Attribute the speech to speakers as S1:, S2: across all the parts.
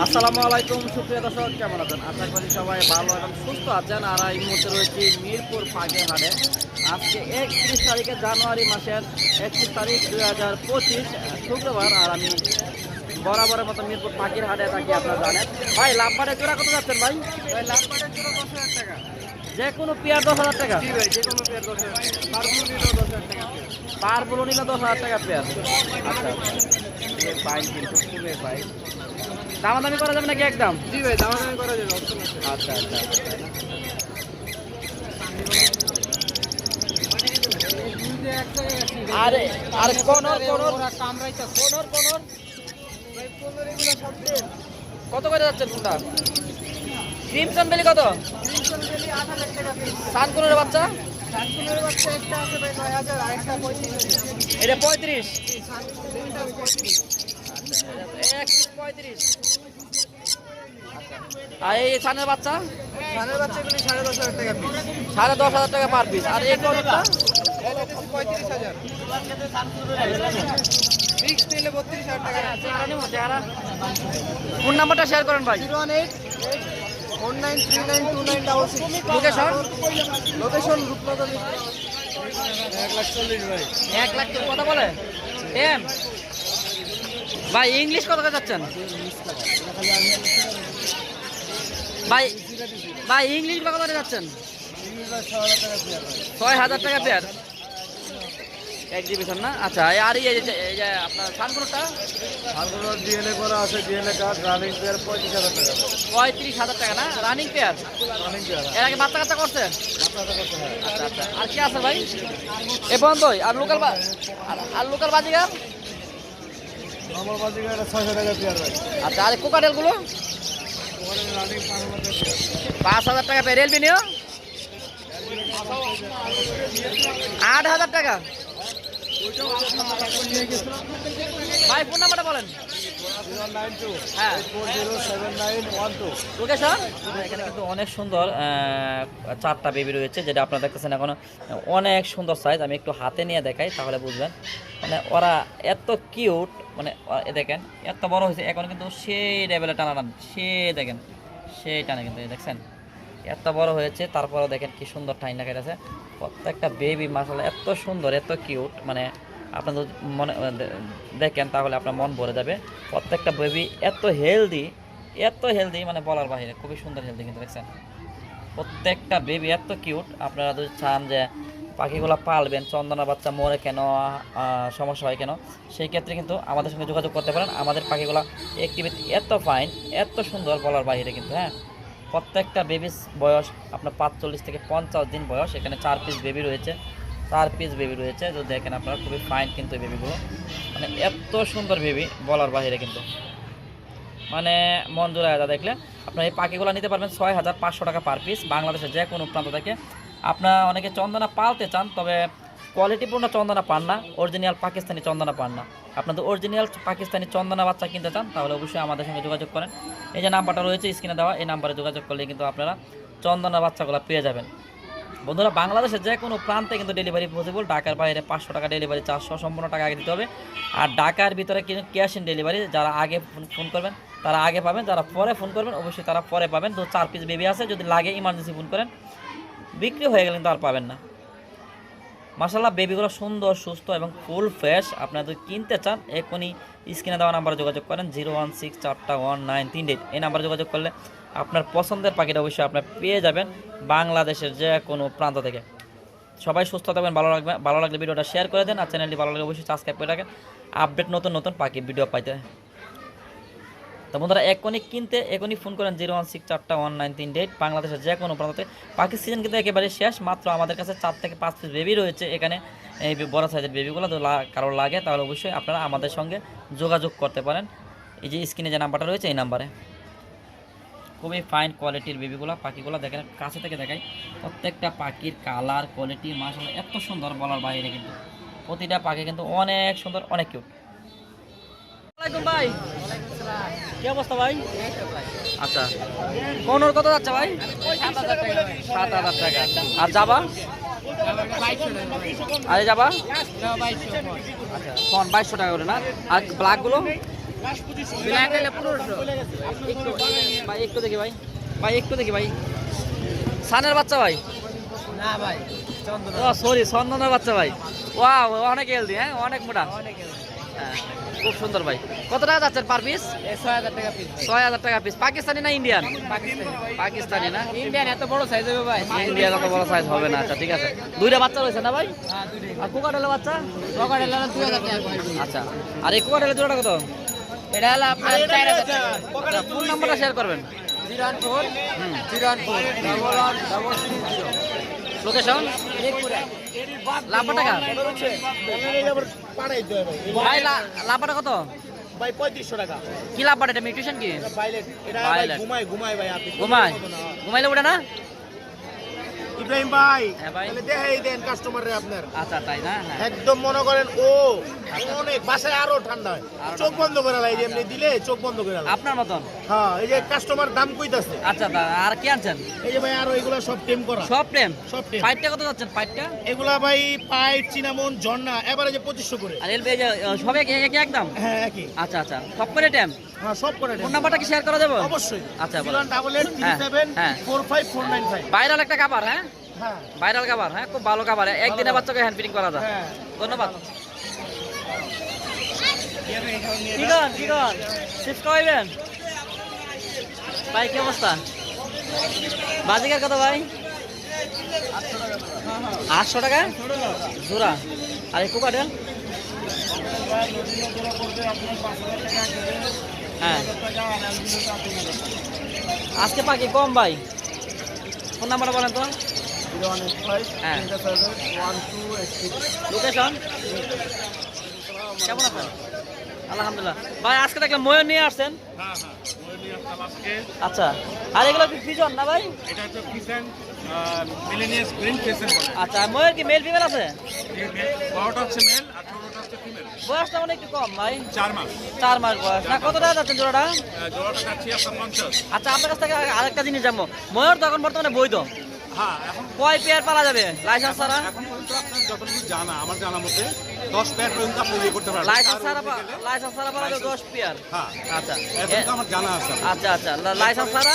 S1: আসসালামু আলাইকুম সুপ্রিয় দর্শক কেমন আছেন? আশা করি সবাই ভালো এবং সুস্থ আছেন। আর এই মুহূর্তে রয়েছি মিরপুর পাগের হাটে আজকে একত্রিশ তারিখে জানুয়ারি মাসের একত্রিশ তারিখ দুই হাজার পঁচিশ শুক্রবার। আর আমি বরাবরের মতো মিরপুর পাখির হাটে থাকি আপনারা জানেন। ভাই লাভবারে জোড়া কত যাচ্ছেন ভাই?
S2: ভাই লাভবারের জন্য দশ হাজার টাকা।
S1: যে কোনো পেয়ার দশ হাজার টাকা?
S2: ভাই যে কোনো পেয়ার দশ হাজার টাকা। দশ হাজার টাকা পেয়ার।
S1: পার বলো নিলে দশ হাজার টাকা পেয়ার। আচ্ছা। ফাইন কিন্তু খুবই ফাইন দামাদামি করা যাবে নাকি একদম?
S2: জি ভাই দামাদামি করা যাবে অপশন আছে।
S1: আচ্ছা আচ্ছা আরে আর কোনর কোনর
S2: কামড়াইতেছে
S1: কোনর কোনর
S2: ভাই পনেরো এগুলো সব
S1: কত করে যাচ্ছে কোনটা? ক্রিমসন বেলি কত?
S2: আট হাজার টাকা পিস
S1: সানকুনের বাচ্চা?
S2: সানকুনের বাচ্চা একটা আছে ভাই নয় হাজার আর একটা পঁয়ত্রিশ। হাজার
S1: এটা পঁয়ত্রিশ
S2: তিনটা পঁয়ত্রিশ
S1: এক পঁয়ত্রিশ। আর এই সানের বাচ্চা?
S2: বাচ্চাগুলি সাড়ে দশ হাজার টাকা পিস
S1: সাড়ে দশ হাজার টাকা পার পিস আর এই
S2: পঁয়ত্রিশ হাজার।
S1: ফোন নাম্বারটা শেয়ার করেন ভাই।
S2: Zero one eight four nine three nine two nine double six.
S1: Location
S2: location Rupnagar. এক লাখ চল্লিশ ভাই।
S1: এক লাখ কথা বলে? এম? ভাই ইংলিশ কত যাচ্ছেন? ভাই ভাই ইংলিশ কত যাচ্ছেন? ছয় হাজার টাকা পেয়ার। এক্সিবিশন না? আচ্ছা আর এই যে আপনার সানগুলোটা
S2: আগুলোর ডিএনএ করা আছে ডিএনএ কার্ড রানিং পেয়ার পঁয়ত্রিশ হাজার টাকা।
S1: পঁয়ত্রিশ হাজার টাকা না? রানিং পেয়ার
S2: রানিং পেয়ার
S1: এর আগে বাচ্চা কাচ্চা করছে?
S2: হয়।
S1: আচ্ছা আচ্ছা। আর কি আছে ভাই? এ বন্ধই আর লোকাল আর লোকাল বাজিগার?
S2: নর্মাল এটা ছয়শো টাকা পেয়ার ভাই।
S1: আচ্ছা আর কোকাটেলগুলো
S2: পাঁচ হাজার টাকা
S1: পেরেল রেলবি আট হাজার টাকা। ভাই ফোন নাম্বারটা বলেন। এখানে কিন্তু অনেক সুন্দর চারটা বেবি রয়েছে, যেটা আপনারা দেখতেছেন এখন। অনেক সুন্দর সাইজ আমি একটু হাতে নিয়ে দেখাই, তাহলে বুঝবেন। মানে ওরা এত কিউট মানে দেখেন, এত বড় হয়েছে, এখন কিন্তু সেই লেভেলে টানা টান সে দেখেন, সেই টানে কিন্তু দেখছেন। এত বড় হয়েছে, তারপরেও দেখেন কি সুন্দর দেখা গেছে প্রত্যেকটা বেবি মাসাল্লাহ এত সুন্দর, এত কিউট মানে আপনার যদি মনে দেখেন তাহলে আপনার মন ভরে যাবে। প্রত্যেকটা বেবি এত হেলদি এত হেলদি মানে বলার বাহিরে খুবই সুন্দর হেলদি কিন্তু দেখছেন। প্রত্যেকটা বেবি এত কিউট আপনারা যদি চান যে পাখিগুলো পালবেন, চন্দনা বাচ্চা মরে কেন সমস্যা হয় কেন, সেই ক্ষেত্রে কিন্তু আমাদের সঙ্গে যোগাযোগ করতে পারেন। আমাদের পাখিগুলো অ্যাক্টিভিটি এত ফাইন এত সুন্দর বলার বাইরে কিন্তু হ্যাঁ। প্রত্যেকটা বেবির বয়স আপনার পাঁচচল্লিশ থেকে পঞ্চাশ দিন বয়স, এখানে চার পিস বেবি রয়েছে। চার পিস বেবি রয়েছে। যদি দেখেন আপনারা, খুবই ফাইন কিন্তু এই বেবিগুলো মানে এত সুন্দর বেবি বলার বাইরে কিন্তু। মানে মন জোড়া যা দেখলে। আপনার এই পাখিগুলো নিতে পারবেন ছয় হাজার পাঁচশো টাকা পার পিস বাংলাদেশের যে কোনো প্রান্ত থেকে। আপনারা অনেকে চন্দনা পালতে চান, তবে কোয়ালিটিপূর্ণ চন্দনা পান না। অরিজিনাল পাকিস্তানি চন্দনা পান না। আপনাদের অরিজিনাল পাকিস্তানি চন্দনা বাচ্চা কিনতে চান, তাহলে অবশ্যই আমাদের সঙ্গে যোগাযোগ করেন। এই যে নাম্বারটা রয়েছে স্ক্রিনে দেওয়া। এই নাম্বারে যোগাযোগ করলে কিন্তু আপনারা চন্দনা বাচ্চাগুলো পেয়ে যাবেন। বন্ধুরা বাংলাদেশের যে কোনো প্রান্তে কিন্তু ডেলিভারি পসিবল ঢাকার বাইরে পাঁচশো টাকা ডেলিভারি চারশো সম্পূর্ণ টাকা আগে দিতে হবে। আর ঢাকার ভিতরে কিন্তু ক্যাশ ইন ডেলিভারি যারা আগে ফোন করবেন, তারা আগে পাবেন, যারা পরে ফোন করবেন, অবশ্যই তারা পরে পাবেন। তো চার পিস বেবি আছে, যদি লাগে ইমার্জেন্সি ফোন করেন, বিক্রি হয়ে গেলে কিন্তু আর পাবেন না। মাসাল্লাহ বেবিগুলো সুন্দর, সুস্থ এবং ফুল ফ্রেশ আপনারা যদি কিনতে চান এখনই স্ক্রিনে দেওয়া নাম্বারে যোগাযোগ করেন জিরো ওয়ান সিক্স চারটা ওয়ান নাইন তিন এইট এই নাম্বারে যোগাযোগ করলে আপনার পছন্দের পাখিটা অবশ্যই আপনার পেয়ে যাবেন বাংলাদেশের যে কোনো প্রান্ত থেকে। সবাই সুস্থ থাকবেন, ভালো লাগবে, ভালো লাগলে ভিডিওটা শেয়ার করে দেন আর চ্যানেলটি ভালো লাগলে অবশ্যই সাবস্ক্রাইব করে রাখেন। আপডেট নতুন নতুন পাখি ভিডিও পাইতে। তো বন্ধুরা, এখনই কিনতে, এখনই ফোন করেন জিরো ওয়ান সিক্স চারটা ওয়ান নাইন তিন ডেট বাংলাদেশের যে কোনো প্রান্তে পাখি সিজন কিন্তু একেবারে শেষ, মাত্র আমাদের কাছে চার থেকে পাঁচ পিস বেবি রয়েছে এখানে। এই বড় সাইজের বেবিগুলো তো কারোর লাগে, তাহলে অবশ্যই আপনারা আমাদের সঙ্গে যোগাযোগ করতে পারেন। এই যে স্ক্রিনে যে নাম্বারটা রয়েছে, এই নাম্বারে খুবই ফাইন কোয়ালিটির বেবিগুলো পাখিগুলো দেখেন কাছে থেকে দেখাই প্রত্যেকটা পাখির কালার কোয়ালিটি মাসাল্লাহ এত সুন্দর বলার বাইরে কিন্তু প্রতিটা পাখি কিন্তু অনেক সুন্দর অনেক কিউট ভাই। কি অবস্থা ভাই? আচ্ছা। কোনোর কত যাচ্ছে ভাই? সাত হাজার টাকা। আর যাবা? আরে যাবা? আচ্ছা ফোন বাইশশো টাকা করে না? আর ব্ল্যাকগুলো
S2: ব্ল্যাক হলে পনেরোশো।
S1: একটু ভাই একটু দেখি ভাই। ভাই একটু দেখি ভাই। সানের বাচ্চা ভাই?
S2: না ভাই
S1: ও সরি চন্দনের বাচ্চা ভাই। ওয়াও অনেক হেলদি হ্যাঁ? অনেক মোটা। হ্যাঁ, খুব সুন্দর ভাই। কত টাকা যাচ্ছেন পার পিস
S2: ছয় হাজার টাকা পিস
S1: ছয় হাজার টাকা পিস পাকিস্তানি না ইন্ডিয়ান
S2: পাকিস্তানি।
S1: না?
S2: ইন্ডিয়ান এত বড় সাইজ হবে ভাই।
S1: ইন্ডিয়ান অত বড় সাইজ হবে না আচ্ছা ঠিক আছে। দুইটা বাচ্চা রয়েছে না ভাই?
S2: হ্যাঁ
S1: আর কোকাটেলের বাচ্চা?
S2: হলো দুই হাজার টাকা
S1: আচ্ছা আর এই কোকাটেলের জোড়াটা কত?
S2: এটা হলো আপনার চার হাজার টাকা।
S1: ফোন নাম্বারটা শেয়ার করবেন। লোকেশন লাভা টাকা ভাই লা- লাভটা কত?
S3: ভাই পঁয়ত্রিশশো টাকা।
S1: কি লাভটা এটা? মিউটেশন কি?
S3: ঘুমায় ঘুমায় ভাই আপনি
S1: ঘুমায়? ঘুমাইলে উঠে না?
S3: ইব্রাহিম ভাই
S1: হ্যাঁ
S3: তাহলে দেখাই দেন কাস্টমারে আপনার।
S1: আচ্ছা তাই না? হ্যাঁ।
S3: একদম মনে করেন ও অনেক বাসায় আরও ঠান্ডা হয়। চোখ বন্ধ করে লাই এমনি দিলে চোখ বন্ধ করে
S1: আপনার মতন?
S3: হ্যাঁ এই যে কাস্টমার দাম কইতাছে।
S1: আচ্ছা আর কি আনছেন?
S3: এই যে ভাই আরও এগুলা সব টেম করা।
S1: সব প্রেম
S3: সব টেম
S1: পাইটটা কত যাচ্ছেন পাইটটা
S3: এগুলা ভাই পাইট চিনামন ঝর্ণা এবারে যে পঁচিশশো করে।
S1: আর এলবি যে সব এক এক একদম?
S3: হ্যাঁ একই।
S1: আচ্ছা আচ্ছা। সব করে টেম
S3: হ্যাঁ সব করে
S1: ফোন নাম্বারটা কি শেয়ার করা যাবে
S3: অবশ্যই।
S1: আচ্ছা, বলো।
S3: জিরো ডাবল এইট থ্রি
S1: হ্যাঁ,
S3: seven. Four five four nine five.
S1: Viral একটা হ্যাঁ
S3: হ্যাঁ?
S1: ভাইরাল খাবার হ্যাঁ? খুব ভালো কাবার একদিনে বাচ্চাকে হ্যান্ড ফিটিং করা যায়।
S3: হ্যাঁ।
S1: ধন্যবাদ। শিফট করাইবেন? ভাই কি অবস্থা? বাজিকার কত ভাই? আটশো টাকা? জোড়া। আর এই কোকাটেল হ্যাঁ। আজকে পাখি কম ভাই। ফোন নাম্বারটা বলেন তো। লোকেশন কেমন আছেন? আলহামদুলিল্লাহ। ভাই আজকে দেখলাম ময়ূর নিয়ে আসছেন।
S4: হ্যাঁ হ্যাঁ
S1: আচ্ছা আর এগুলো কি ফিজন না ভাই?
S4: এটা হচ্ছে ফিসেন মিলেনিয়াস গ্রিন ফিসেন
S1: আচ্ছা ময়ূর কি মেল ফিমেল আছে?
S4: বারোটা হচ্ছে মেল আর
S1: বয়সটা অনেক কম ভাই।
S4: চার মাস।
S1: চার মাস বয়স। না কত টাকা যাচ্ছেন জোড়াটা?
S4: জোড়াটা যাচ্ছি আপনার পঞ্চাশ।
S1: আচ্ছা আপনার কাছ থেকে আরেকটা জিনিস জানব। ময়ূর তো এখন বর্তমানে বৈধ।
S4: হ্যাঁ এখন
S1: কয় পেয়ার পালা যাবে? লাইসেন্স ছাড়া?
S4: এখন পর্যন্ত আপনার যতটুকু জানা আমার জানা মতে দশ প্যার পর্যন্ত আপনি ইয়ে করতে পারবেন।
S1: লাইসেন্স ছাড়া
S4: উপরে
S1: লাইসেন্স ছাড়া পালা দশ পেয়ার।
S4: হ্যাঁ
S1: আচ্ছা।
S4: এখন আমার জানা আছে
S1: আচ্ছা আচ্ছা। লাইসেন্স ছাড়া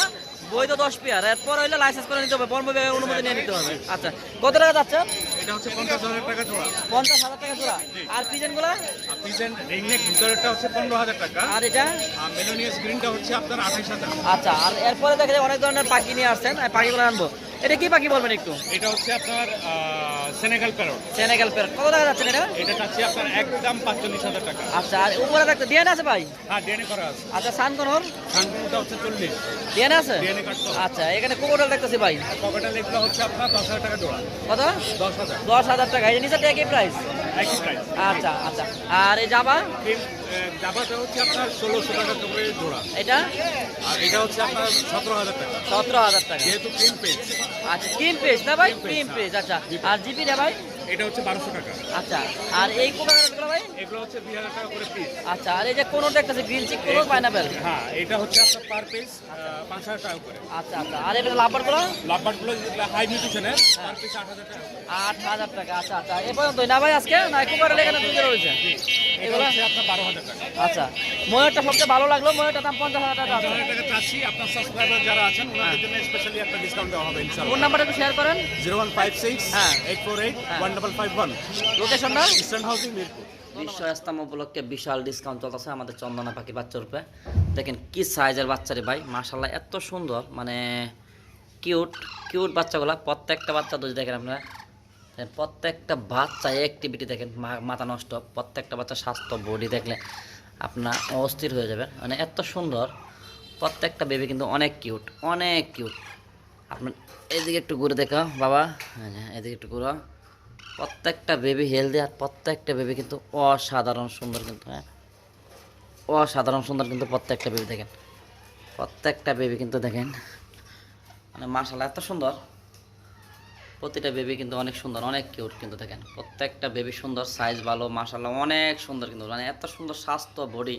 S1: বৈধ দশ পেয়ার। এরপর হইলে লাইসেন্স করে নিতে হবে বন বিভাগের অনুমতি নিয়ে নিতে হবে। আচ্ছা কত টাকা যাচ্ছে?
S4: এটা হচ্ছে পঞ্চাশ হাজার টাকা জোড়া।
S1: পঞ্চাশ হাজার টাকা জোড়া। আর পিজনগুলা
S4: আর রিংনেক ভিতরেরটা হচ্ছে পনেরো হাজার টাকা।
S1: আর এটা?
S4: মেলোনিয়াস গ্রিনটা হচ্ছে আপনার আঠাইশ হাজার।
S1: আচ্ছা আর এরপরে দেখা যায় অনেক ধরনের পাখি নিয়ে আসছেন। পাখিগুলো আনব। এটা কি পাখি বলবেন একটু?
S4: এটা হচ্ছে আপনার সেনেগাল প্যারট
S1: সেনেগাল প্যারট কত টাকা যাচ্ছে এটা?
S4: এটা যাচ্ছে আপনার একদম পাঁচচল্লিশ হাজার টাকা।
S1: আচ্ছা আর উপরে রাখতে ডিএনএ আছে ভাই?
S4: হ্যাঁ ডিএনএ করা আছে।
S1: আচ্ছা সান কোন
S4: সানকুটা হচ্ছে চল্লিশ।
S1: ডিএনএ আছে?
S4: ডিএনএ কাটছে
S1: আচ্ছা এখানে কোকোডাল দেখতেছি ভাই।
S4: পকেটের দেখতে হচ্ছে আপনার দশ হাজার টাকা জোড়া।
S1: কত?
S4: দশ হাজার।
S1: দশ হাজার টাকা। এই নিচে একই প্রাইস আচ্ছা আচ্ছা। আর এই জাবা
S4: জাবাটা হচ্ছে আপনার ষোলোশো টাকা করে জোড়া।
S1: এটা?
S4: আর এটা হচ্ছে আপনার সতেরো হাজার টাকা।
S1: সতেরো হাজার টাকা।
S4: যেহেতু ক্রিম পেজ
S1: আচ্ছা ক্রিম পেজ না ভাই? ক্রিম
S4: হ্যাঁ।
S1: পেজ আচ্ছা। আর জিপি রে ভাই?
S4: এটা হচ্ছে বারোশো টাকা।
S1: আচ্ছা আর এই কোকোডালগুলো ভাই?
S4: এগুলো হচ্ছে দুই হাজার টাকা করে পিস
S1: আচ্ছা আর এই যে কোন দেখতেছে গ্রিন চিক কোন পাইনাপেল
S4: হ্যাঁ এটা হচ্ছে আপনার পার পিস পাঁচ হাজার টাকা করে।
S1: আচ্ছা আচ্ছা আর এটা লাভবারগুলো?
S4: লাভবারগুলো হাই নিউট্রিশনের পার পিস আট হাজার টাকা
S1: আট হাজার টাকা আচ্ছা আচ্ছা এ পর্যন্তই না ভাই আজকে? না কোকারের এখানে দুই রয়েছে
S4: এগুলো? আপনার বারো হাজার টাকা।
S1: আচ্ছা ময়ূরটা সবচেয়ে ভালো লাগল ময়ূরটা দাম পঞ্চাশ হাজার টাকা
S4: পঞ্চাশ হাজার টাকা চাচ্ছি আপনার সাবস্ক্রাইবার যারা আছেন ওনাদের জন্য স্পেশালি একটা ডিসকাউন্ট দেওয়া হবে
S1: ফোন নাম্বারটা একটু শেয়ার করেন।
S4: জিরো ওয়ান ফাইভ সিক্স
S1: হ্যাঁ।
S4: এইট ফোর এইট
S1: হ্যাঁ।
S4: ওয়ান ডাবল ফাইভ ওয়ান
S1: লোকেশনটা
S4: ইস্টার্ন হাউসিং মিরপুর
S1: বিশ্ব ইস্তাম উপলক্ষে বিশাল ডিসকাউন্ট চলতেছে আমাদের চন্দনা পাখি বাচ্চার উপরে। দেখেন কি সাইজের বাচ্চারে ভাই মাশাল্লাহ এত সুন্দর মানে কিউট কিউট বাচ্চাগুলা। প্রত্যেকটা বাচ্চা যদি দেখেন আপনারা প্রত্যেকটা বাচ্চা অ্যাক্টিভিটি দেখেন মা- মাথা নষ্ট প্রত্যেকটা বাচ্চা স্বাস্থ্য বডি দেখলে আপনার অস্থির হয়ে যাবে। মানে এত সুন্দর প্রত্যেকটা বেবি কিন্তু অনেক কিউট অনেক কিউট আপনার এদিকে একটু ঘুরে দেখা বাবা। হ্যাঁ, হ্যাঁ, এদিকে একটু ঘুরো প্রত্যেকটা বেবি হেলদি আর প্রত্যেকটা বেবি কিন্তু অসাধারণ সুন্দর কিন্তু হ্যাঁ। অসাধারণ সুন্দর কিন্তু প্রত্যেকটা বেবি দেখেন। প্রত্যেকটা বেবি কিন্তু দেখেন মানে মার্শাল্লাহ এত সুন্দর। প্রতিটা বেবি কিন্তু অনেক সুন্দর, অনেক কিউট কিন্তু দেখেন। প্রত্যেকটা বেবি সুন্দর সাইজ ভালো মার্শাল্লাহ অনেক সুন্দর কিন্তু মানে এত সুন্দর স্বাস্থ্য বডি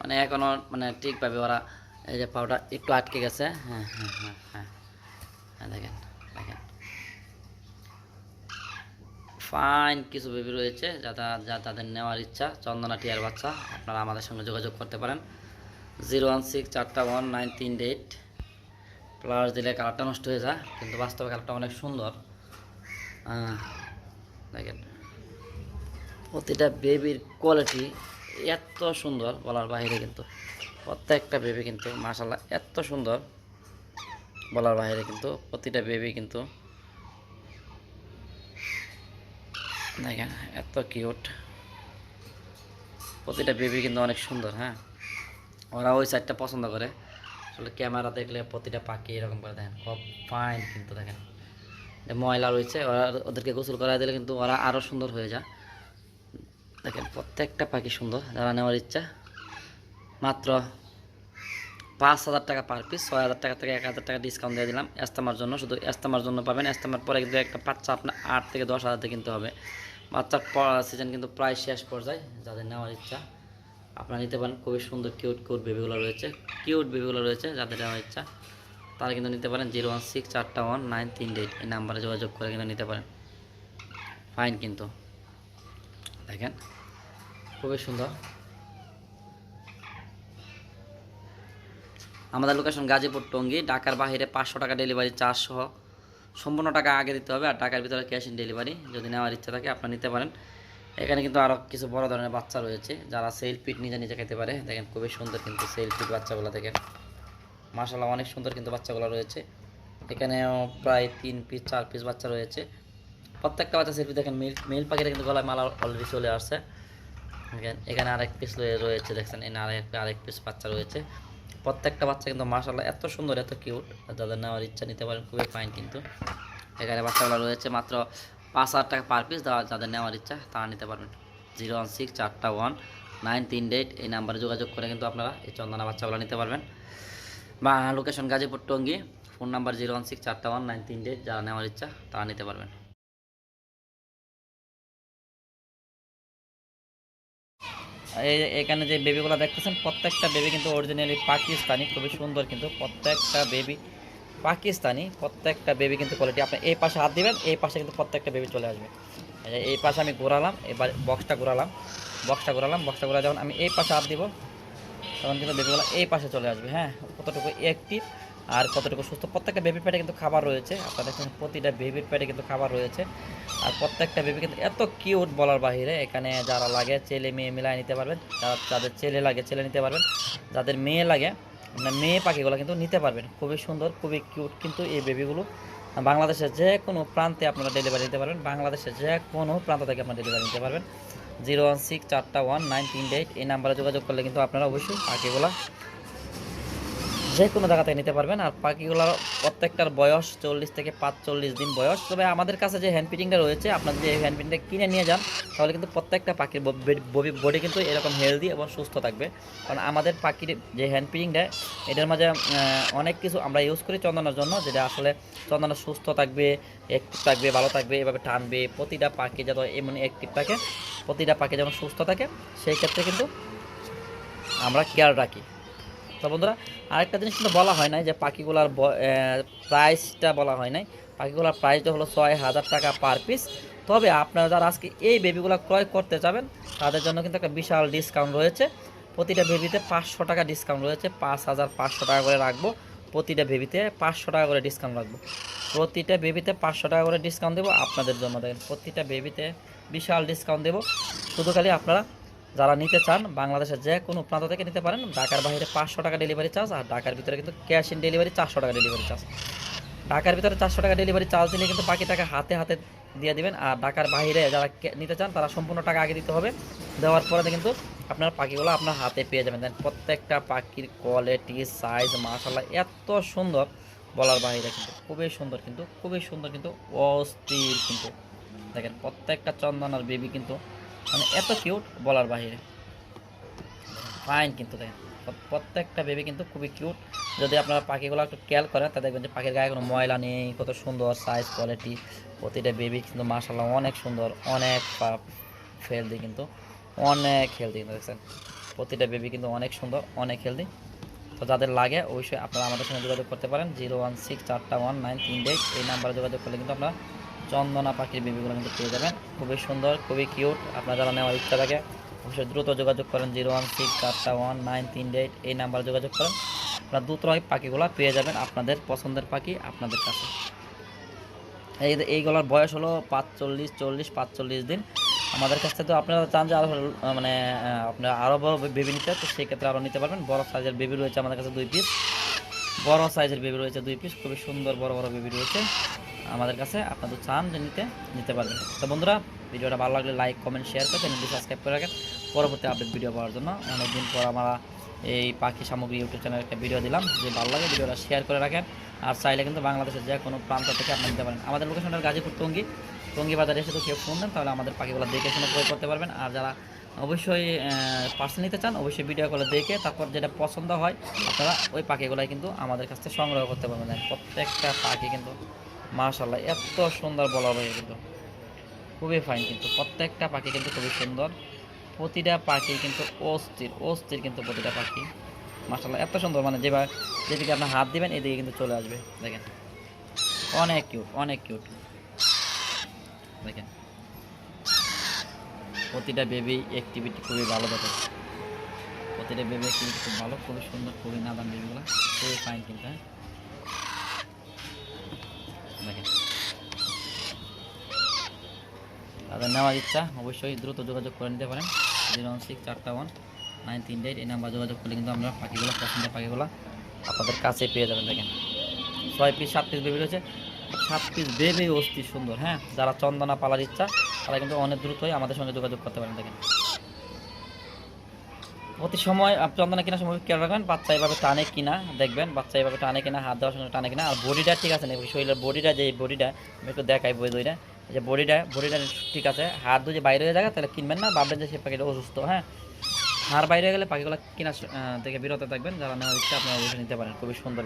S1: মানে এখনও মানে ঠিকভাবে ওরা এই যে পাউডার একটু আটকে গেছে হ্যাঁ হ্যাঁ হ্যাঁ হ্যাঁ। হ্যাঁ দেখেন। ফাইন কিছু বেবি রয়েছে যারা যা তাদের নেওয়ার ইচ্ছা। চন্দনা টিয়ার বাচ্চা, আপনারা আমাদের সঙ্গে যোগাযোগ করতে পারেন। জিরো ওয়ান সিক্স চারটা ওয়ান নাইন তিন এইট। প্লাস দিলে কালারটা নষ্ট হয়ে যায়, কিন্তু বাস্তবে কালারটা অনেক সুন্দর। দেখেন। প্রতিটা বেবির কোয়ালিটি এত সুন্দর, বলার বাইরে কিন্তু প্রত্যেকটা বেবি কিন্তু মাসাল্লাহ এত সুন্দর। বলার বাইরে কিন্তু প্রতিটা বেবি কিন্তু দেখেন, এত কিউট প্রতিটা বেবি কিন্তু অনেক সুন্দর হ্যাঁ? ওরা ওই সাইডটা পছন্দ করে। আসলে ক্যামেরা দেখলে প্রতিটা পাখি এরকম করে দেখেন, খুব ফাইন কিন্তু দেখেন। ময়লা রয়েছে, ওরা ওদেরকে গোসল করা দিলে কিন্তু ওরা আরও সুন্দর হয়ে যায়। দেখেন, প্রত্যেকটা পাখি সুন্দর, যারা নেওয়ার ইচ্ছা। মাত্র পাঁচ হাজার টাকা পার পিস ছয় হাজার টাকা থেকে এক হাজার টাকা ডিসকাউন্ট দিয়ে দিলাম। এস্তামার জন্য, শুধু এস্তামার জন্য পাবেন। এস্তামার পরে কিন্তু একটা বাচ্চা আপনার আট থেকে দশ হাজার কিনতে হবে। বাচ্চার সিজন কিন্তু প্রায় শেষ পর্যায়ে, যাদের নেওয়ার ইচ্ছা, আপনারা নিতে পারেন। খুবই সুন্দর কিউট কিউট বেবিগুলো রয়েছে। কিউট বেবিগুলো রয়েছে, যাদের নেওয়ার ইচ্ছা, তারা কিন্তু নিতে পারেন জিরো ওয়ান সিক্স চারটা ওয়ান নাইন তিন এইট। এই নাম্বারে যোগাযোগ করে কিন্তু নিতে পারেন। ফাইন কিন্তু। দেখেন, খুবই সুন্দর। আমাদের লোকেশন গাজীপুর, টঙ্গি। ঢাকার বাইরে পাঁচশো টাকা ডেলিভারি চার্জ সহ সম্পূর্ণ টাকা আগে দিতে হবে আর টাকার ভিতরে ক্যাশ ইন ডেলিভারি যদি নেওয়ার ইচ্ছা থাকে আপনারা নিতে পারেন। এখানে কিন্তু আরও কিছু বড় ধরনের বাচ্চা রয়েছে যারা সেল পিট নিজে নিজে খেতে পারে। দেখেন খুবই সুন্দর কিন্তু সেল পিট বাচ্চাগুলো দেখেন। মাসাল্লাহ অনেক সুন্দর কিন্তু বাচ্চাগুলো রয়েছে। এখানেও প্রায় তিন পিস চার পিস বাচ্চা রয়েছে। প্রত্যেকটা বাচ্চা সেলফি দেখেন, মেল মেল পাখিটা কিন্তু গলায় মালা অলরেডি চলে আসছে। এখানে আরেক পিস রয়েছে, দেখছেন, এখানে আরেক আরেক পিস বাচ্চা রয়েছে। প্রত্যেকটা বাচ্চা কিন্তু মাসাল্লাহ এত সুন্দর, এত কিউট যাদের নেওয়ার ইচ্ছা নিতে পারেন, খুবই ফাইন কিন্তু। এখানে বাচ্চাগুলো রয়েছে মাত্র পাঁচ হাজার টাকা পার পিস যাদের নেওয়ার ইচ্ছা তারা নিতে পারবেন। জিরো ওয়ান সিক্স চারটা ওয়ান নাইন তিন ডেট এই নাম্বারে যোগাযোগ করে কিন্তু আপনারা এই চন্দনা বাচ্চাগুলো নিতে পারবেন। বা location Gazipur Tongi phone number zero one six চারটা ওয়ান নাইন তিন ডেট যারা নেওয়ার ইচ্ছা তারা নিতে পারবেন। এখানে যে বেবিগুলো দেখতেছেন, প্রত্যেকটা বেবি কিন্তু অরিজিনালি পাকিস্তানি, খুবই সুন্দর কিন্তু প্রত্যেকটা বেবি পাকিস্তানি, প্রত্যেকটা বেবি কিন্তু কোয়ালিটি আপনি এই পাশে হাত দিবেন, এই পাশে কিন্তু প্রত্যেকটা বেবি চলে আসবে। এই পাশে আমি ঘোরালাম, এবার বক্সটা ঘোরালাম বক্সটা ঘোরালাম বক্সটা ঘোরা যখন আমি এই পাশে হাত দিব, তখন কিন্তু বেবিগুলো এই পাশে চলে আসবে হ্যাঁ? কতটুকু অ্যাক্টিভ আর কতটুকু সুস্থ? প্রত্যেকটা বেবির পেটে কিন্তু খাবার রয়েছে। আপনারা দেখুন প্রতিটা বেবির পেটে কিন্তু খাবার রয়েছে। আর প্রত্যেকটা বেবি কিন্তু এত কিউট বলার বাহিরে এখানে যারা লাগে, ছেলে মেয়ে মিলাই নিতে পারবেন। যারা, যাদের ছেলে লাগে, ছেলে নিতে পারবেন। যাদের মেয়ে লাগে মানে মেয়ে পাখিগুলো কিন্তু নিতে পারবেন। খুবই সুন্দর, খুবই কিউট কিন্তু এই বেবিগুলো বাংলাদেশের যে কোনো প্রান্তে আপনারা ডেলিভারি নিতে পারবেন। বাংলাদেশের যে কোনো প্রান্ত থেকে আপনারা ডেলিভারি নিতে পারবেন। জিরো ওয়ান সিক্স চারটা ওয়ান নাইন তিন এইট এই নাম্বারে যোগাযোগ করলে কিন্তু আপনারা অবশ্যই পাখিগুলা যে কোনো জায়গা থেকে নিতে পারবেন। আর পাখিগুলোর প্রত্যেকটার বয়স চল্লিশ থেকে পাঁচচল্লিশ দিন বয়স। তবে আমাদের কাছে যে হ্যান্ড ফিটিংটা রয়েছে, আপনার যে হ্যান্ড ফিটিংটা কিনে নিয়ে যান, তাহলে কিন্তু প্রত্যেকটা পাখির বডি কিন্তু এরকম হেলদি এবং সুস্থ থাকবে। কারণ আমাদের পাখির যে হ্যান্ড ফিটিংটা এটার মাঝে অনেক কিছু আমরা ইউজ করি চন্দনার জন্য, যেটা আসলে চন্দনা সুস্থ থাকবে অ্যাক্টিভ থাকবে, ভালো থাকবে, এভাবে টানবে। প্রতিটা পাখি যাতে এমন অ্যাক্টিভ থাকে, প্রতিটা পাখি যেমন সুস্থ থাকে, সেই ক্ষেত্রে কিন্তু আমরা কেয়ার রাখি। তো বন্ধুরা, আরেকটা জিনিস কিন্তু বলা হয় নাই যে পাখিগুলার প্রাইসটা বলা হয় নাই। পাখিগুলার প্রাইসটা হলো ছয় হাজার টাকা পার পিস তবে আপনারা যারা আজকে এই বেবিগুলো ক্রয় করতে যাবেন, তাদের জন্য কিন্তু একটা বিশাল ডিসকাউন্ট রয়েছে। প্রতিটা বেবিতে পাঁচশো টাকা ডিসকাউন্ট রয়েছে। পাঁচ হাজার পাঁচশো টাকা করে রাখব। প্রতিটা বেবিতে পাঁচশো টাকা করে ডিসকাউন্ট রাখব। প্রতিটা বেবিতে পাঁচশো টাকা করে ডিসকাউন্ট দেবো আপনাদের জন্য। দেখেন, প্রতিটা বেবিতে বিশাল ডিসকাউন্ট দেবো। শুধু খালি আপনারা যারা নিতে চান, বাংলাদেশের যে কোনো প্রান্ত থেকে নিতে পারেন। ঢাকার বাইরে পাঁচশো টাকা ডেলিভারি চার্জ আর ঢাকার ভিতরে কিন্তু ক্যাশ ইন ডেলিভারি চারশো টাকা ডেলিভারি চার্জ ঢাকার ভিতরে চারশো টাকা ডেলিভারি চার্জ দিলে কিন্তু বাকি টাকা হাতে হাতে দিয়ে দিবেন। আর ঢাকার বাইরে যারা নিতে চান, তারা সম্পূর্ণ টাকা আগে দিতে হবে। দেওয়ার পরে কিন্তু আপনার পাখিগুলো আপনার হাতে পেয়ে যাবেন। দেন প্রত্যেকটা পাখির কোয়ালিটি সাইজ মাশাল্লাহ এত সুন্দর। বলার বাইরে কিন্তু খুবই সুন্দর কিন্তু, খুবই সুন্দর কিন্তু, অস্থির কিন্তু। দেখেন প্রত্যেকটা চন্দনার বেবি কিন্তু মানে এত কিউট বলার বাইরে ফাইন কিন্তু দেখেন প্রত্যেকটা বেবি কিন্তু খুবই কিউট যদি আপনারা পাখিগুলো একটু খেয়াল করেন তা দেখবেন যে পাখির গায়ে কোনো ময়লা নেই, কত সুন্দর সাইজ কোয়ালিটি প্রতিটা বেবি কিন্তু মাসাল্লাহ অনেক সুন্দর, অনেক হেলদি কিন্তু, অনেক হেলদি কিন্তু, দেখছেন? প্রতিটা বেবি কিন্তু অনেক সুন্দর, অনেক হেলদি তো যাদের লাগে, অবশ্যই আপনারা আমাদের সঙ্গে যোগাযোগ করতে পারেন। জিরো ওয়ান সিক্স চারটা ওয়ান নাইন তিন এইট এই নাম্বারে যোগাযোগ করলে কিন্তু আপনারা চন্দনা পাখির বেবিগুলো কিন্তু পেয়ে যাবেন। খুবই সুন্দর, খুবই কিউট আপনার যারা নেওয়ার ইচ্ছা থাকে, অবশ্যই দ্রুত যোগাযোগ করেন জিরো ওয়ান সিক্স চারটা ওয়ান নাইন তিন এইট, এই নাম্বারে যোগাযোগ করেন। আপনারা দ্রুত হয় পাখিগুলো পেয়ে যাবেন আপনাদের পছন্দের পাখি আপনাদের কাছে। এই এইগুলোর বয়স হলো পাঁচচল্লিশ, চল্লিশ, পাঁচচল্লিশ দিন। আমাদের কাছ থেকে তো আপনারা চান যে আরও মানে আপনারা আরও বড় বেবি নিতে, তো সেই ক্ষেত্রে আরও নিতে পারবেন। বড় সাইজের বেবি রয়েছে আমাদের কাছে দুই পিস বড় সাইজের বেবি রয়েছে দুই পিস খুবই সুন্দর বড় বড় বেবি রয়েছে। আমাদের কাছে আপনাদের চান, যে নিতে নিতে পারবেন। তো বন্ধুরা, ভিডিওটা ভালো লাগলে লাইক, কমেন্ট শেয়ার করে চ্যানেলটি সাবস্ক্রাইব করে রাখেন। পরবর্তী আপডেট ভিডিও পাওয়ার জন্য অনেকদিন পর আমরা এই পাখি সামগ্রী ইউটিউব চ্যানেলে একটা ভিডিও দিলাম। যে ভালো লাগে ভিডিওটা শেয়ার করে রাখেন। আর চাইলে কিন্তু বাংলাদেশের যে কোনো প্রান্ত থেকে আপনি নিতে পারেন। আমাদের লোকেশনটা গাজীপুর টঙ্গি। টঙ্গি বাজারে এসে তো কেউ ফোন দেন, তাহলে আমাদের পাখিগুলো দেখে শুনে প্রয়োগ করতে পারবেন। আর যারা অবশ্যই পার্সেল নিতে চান, অবশ্যই ভিডিও কলে দেখে তারপর যেটা পছন্দ হয়, আপনারা ওই পাখিগুলাই কিন্তু আমাদের কাছ থেকে সংগ্রহ করতে পারবেন। প্রত্যেকটা পাখি কিন্তু মাশাল্লাহ এত সুন্দর বলা হয় কিন্তু। খুবই ফাইন কিন্তু, প্রত্যেকটা পাখি কিন্তু খুবই সুন্দর। প্রতিটা পাখি কিন্তু অস্থির অস্থির কিন্তু প্রতিটা পাখি। মাশাল্লাহ এত সুন্দর মানে যেভাবে, যেদিকে আপনার হাত দিবেন, এদিকে কিন্তু চলে আসবে, দেখেন। অনেক কিউট অনেক কিউট দেখেন। প্রতিটা বেবি অ্যাক্টিভিটি খুবই ভালো দেখে প্রতিটা বেবি অ্যাক্টিভিটি খুব ভালো, খুবই সুন্দর, খুবই নাদান বেবিগুলো খুবই ফাইন কিন্তু হ্যাঁ। দেখেন। তাদের নেওয়ার ইচ্ছা, অবশ্যই দ্রুত যোগাযোগ করে নিতে পারেন। জিরো ওয়ান সিক্স চারটা ওয়ান নাইন তিন এইট, এই নাম্বার যোগাযোগ করলে কিন্তু আমরা পাখিগুলো, পছন্দের পাখিগুলো আপনাদের কাছে পেয়ে যাবেন, দেখেন। ছয় পিস সাত পিস বেবি রয়েছে। সাত পিস বেবি অস্থির সুন্দর হ্যাঁ? যারা চন্দনা পালার ইচ্ছা, তারা কিন্তু অনেক দ্রুতই আমাদের সঙ্গে যোগাযোগ করতে পারেন, দেখেন। প্রতি সময় চন্দনা কিনা সময় খেয়াল রাখবেন, বাচ্চা এভাবে টানে কিনা, দেখবেন, বাচ্চা এভাবে টানে কিনা, হাত দেওয়ার সঙ্গে টানে কিনা, আর বডিটা ঠিক আছে না শরীরের বডিটা, যে বডিটা, আমি একটু দেখাই বই দইটা যে বডিটা বডিটা ঠিক আছে, হাত ধুয়ে বাইরে হয়ে যায় তাহলে কিনবেন না, ভাববেন যে সে পাখিটা অসুস্থ হ্যাঁ? হার বাইরে গেলে পাখিগুলো কেনার থেকে বিরত থাকবেন, যারা নেওয়ার ইচ্ছা আপনারা নিতে পারেন, খুবই সুন্দর